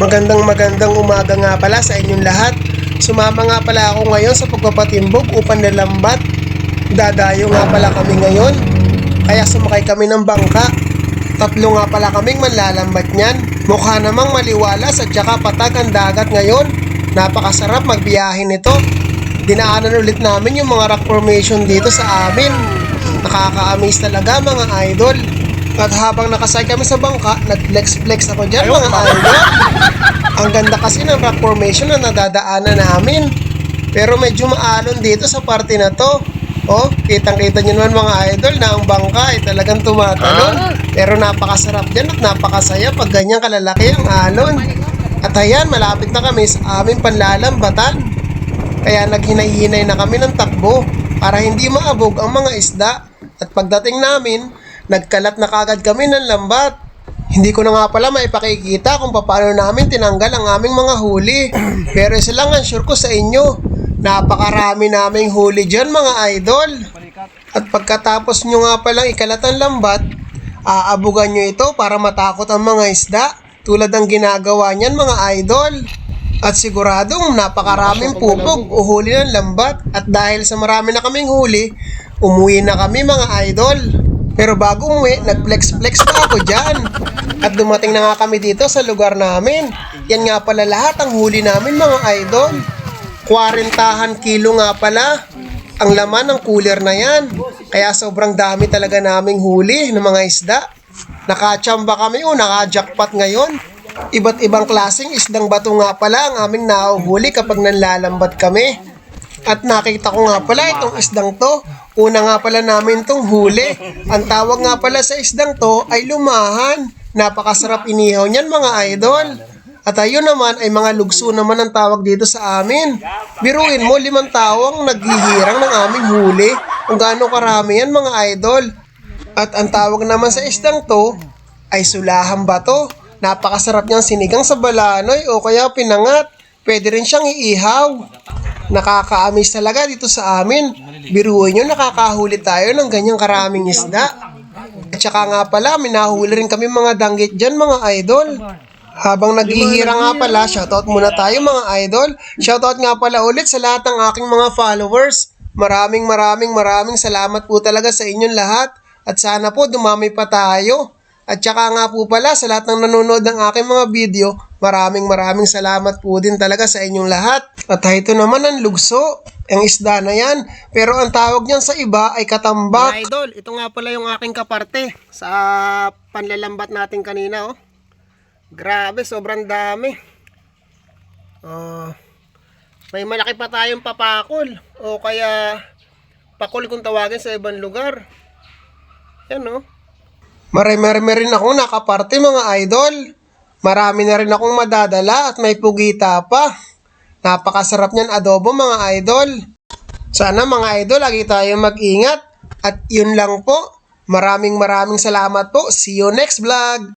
Magandang magandang umaga nga pala sa inyong lahat. Sumama nga pala ako ngayon sa pagpapatimbog upang nalambat. Dadayo nga pala kami ngayon. Kaya sumakay kami ng bangka. Tatlo nga pala kaming manlalambat niyan. Mukha namang maliwalas at saka patag ang dagat ngayon. Napakasarap magbiyahe nito. Dinaanan ulit namin yung mga rock formation dito sa amin. Nakaka-amaze talaga mga idol. At habang nakasay kami sa bangka, nag-flex-flex ako dyan mga idol. Ang ganda kasi ng rock formation na nadadaanan namin. Pero medyo maalon dito sa parte na to. Oh, kitang-kita nyo naman mga idol na ang bangka ay talagang tumatalon. Pero napakasarap dyan at napakasaya pag ganyan kalalaki ang alon. At ayan, malapit na kami sa aming panlalambatan. Kaya naghinay-hinay na kami ng takbo para hindi maabog ang mga isda. At pagdating namin, nagkalat na kagad kami ng lambat. Hindi ko na nga pala maipakikita kung paano namin tinanggal ang aming mga huli. Pero isa lang ang sure ko sa inyo. Napakarami naming huli dyan mga idol. At pagkatapos nyo nga palang ikalat ang lambat, aabugan nyo ito para matakot ang mga isda. Tulad ng ginagawa niyan mga idol. At siguradong napakaraming pupog o huli ng lambat. At dahil sa marami na kaming huli, umuwi na kami mga idol. Pero bago umuwi, nag-flex-flex pa ako dyan. At dumating na nga kami dito sa lugar namin. Yan nga pala lahat ang huli namin mga idol. 40 kilo nga pala ang laman ng cooler na yan. Kaya sobrang dami talaga naming huli ng mga isda. Nakachamba kami o nakajackpot ngayon. Iba't ibang klaseng isdang bato nga pala ang aming nahuhuli kapag nanlalambat kami. At nakita ko nga pala itong isdang to. Una nga pala namin itong huli. Ang tawag nga pala sa isdang to ay lumahan. Napakasarap inihaw niyan mga idol. At ayun naman ay mga lugso naman ang tawag dito sa amin. Biruin mo, limang tao ang naghihirang ng aming huli. Kung gaano karami yan mga idol. At ang tawag naman sa isdang to ay sulahan bato. Napakasarap niyang sinigang sa balanoy o kaya pinangat. Pwede rin siyang iihaw. Nakakaamis talaga dito sa amin. Biruin nyo, nakakahuli tayo ng ganyang karaming isda. At saka nga pala, minahuli rin kami mga danggit dyan mga idol. Habang naghihira nga pala, shoutout muna tayo mga idol. Shoutout nga pala ulit sa lahat ng aking mga followers. Maraming maraming maraming salamat po talaga sa inyong lahat. At sana po dumami pa tayo. At saka nga po pala sa lahat ng nanonood ng aking mga video, maraming maraming salamat po din talaga sa inyong lahat. At ito naman ang lugso, ang isda na yan. Pero ang tawag niyan sa iba ay katambak. Mga idol, ito nga pala yung aking kaparte sa panlalambat natin kanina oh. Grabe, sobrang dami. Oh, may malaki pa tayong papakol o kaya pakol kung tawagin sa ibang lugar. Yan oh. Marami-marami rin akong nakaparte mga idol. Marami na rin akong madadala at may pugita pa. Napakasarap niyan adobo mga idol. Sana mga idol, lagi tayong mag-ingat. At yun lang po. Maraming maraming salamat po. See you next vlog.